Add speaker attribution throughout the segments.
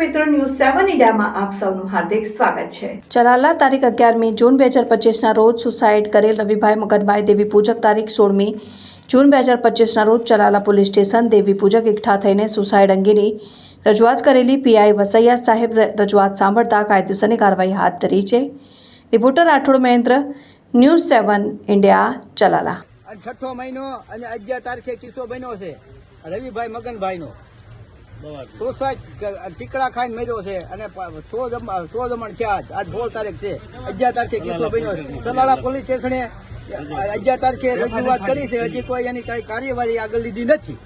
Speaker 1: મિત્રો ન્યૂઝ સેવન ઇન્ડિયામાં આપ સૌનું હાર્દિક સ્વાગત છે.
Speaker 2: ચલાલા તારીખ અગિયારમી જૂન બે હજાર પચીસના રોજ સુસાઇડ કરેલ રવિભાઈ મગનભાઈ દેવી પૂજક તારીખ સોળમી જૂન બે હજાર પચીસના રોજ Chalala police station Devipujak એકઠા થઈને સુસાઇડ અંગેની રજૂઆત કરેલી પીઆઈ વસૈયા સાહેબ રજૂઆત સાંભળતા કાયદેસરની કાર્યવાહી હાથ ધરી છે. Reporter Rathod Mahendra news seven India Chalala
Speaker 3: છઠ્ઠો મહિનો અને અગિયાર તારીખે કિસ્સો બન્યો છે રવિભાઈ મગનભાઈનો. સુસાઇડ ટીકડા ખાઈને મર્યો છે અને સો જમ- સો જમણ છે આજ. આજ સોળ તારીખ છે. અગિયાર તારીખે કિસ્સો બન્યો સલાડા પોલીસ સ્ટેશને અગિયાર તારીખે રજૂઆત કરી છે. હજી કોઈ એની કઈ કાર્યવાહી આગળ લીધી નથી.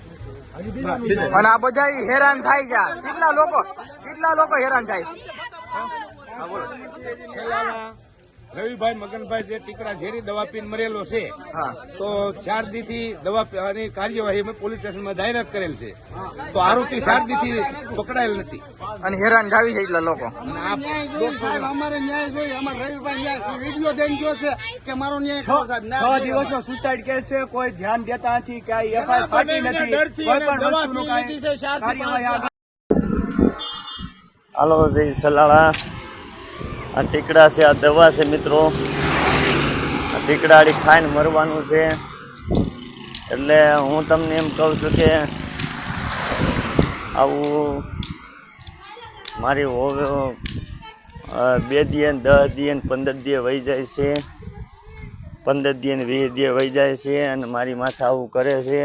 Speaker 4: અને આ બધા હેરાન થાય છે. કેટલા લોકો કેટલા લોકો હેરાન થાય
Speaker 5: રવિભાઈ મગનભાઈ જે ટીકડા ઝેરી દવા પીને મરેલો છે તો ચાર દી થી દવા કાર્યવાહી અમે પોલીસ સ્ટેશનમાં જાહેરાત કરેલ છે. તો આરોપી ચાર દી થી પકડાયેલ નથી.
Speaker 4: અને હેરાન જાવી છે એટલા લોકો.
Speaker 3: અમારે ન્યાય જોઈએ. અમારે રવિભાઈ ન્યાય વીડિયો દઈને ગયો છે કે મારો ન્યાય સાહેબ
Speaker 4: છ સુસાઇડ કેસ છે. કોઈ ધ્યાન દેતા નથી કઈ એફઆઈઆર ફાટી નથી. કોઈ પણ વસ્તુનું કાર્યવાહી
Speaker 6: હાલો જય સલાળા આ ટીકડા છે, આ દવા છે મિત્રો. આ ટીકડાળી ખાઈને મરવાનું છે. એટલે હું તમને એમ કહું છું કે આવું મારી હોવે બે દિયે દસ દિયે પંદર દિયે વહી જાય છે. પંદર દિયે વીસ દિયે વહી જાય છે અને મારી માથા આવું કરે છે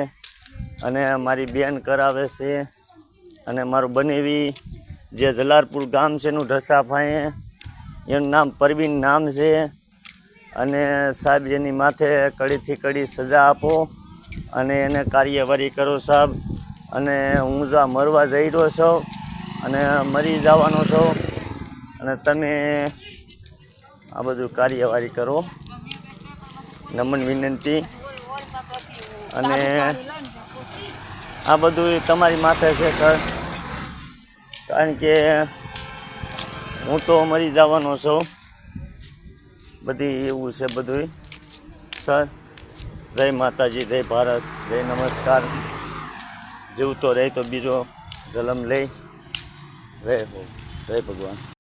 Speaker 6: અને મારી બેન કરાવે છે. અને મારું બનેવી જે જલારપુર ગામ છે એનું ઢસા ફાંયે એનું નામ પરવીન નામ છે. અને સાહેબ એની માથે કડીથી કડી સજા આપો અને એને કાર્યવાહી કરો સાહેબ. અને હું જો આ મરવા જઈ રહ્યો છું અને મરી જવાનો છું અને તમે આ બધું કાર્યવાહી કરો. નમન વિનંતી. અને આ બધું તમારી માથે છે સર કારણ કે હું તો મરી જવાનો છું. બધી એવું છે બધું સર, જય માતાજી, જય ભારત, જય નમસ્કાર. જીવતો રહે તો બીજો જન્મ લઈ. રહે હો, જય ભગવાન.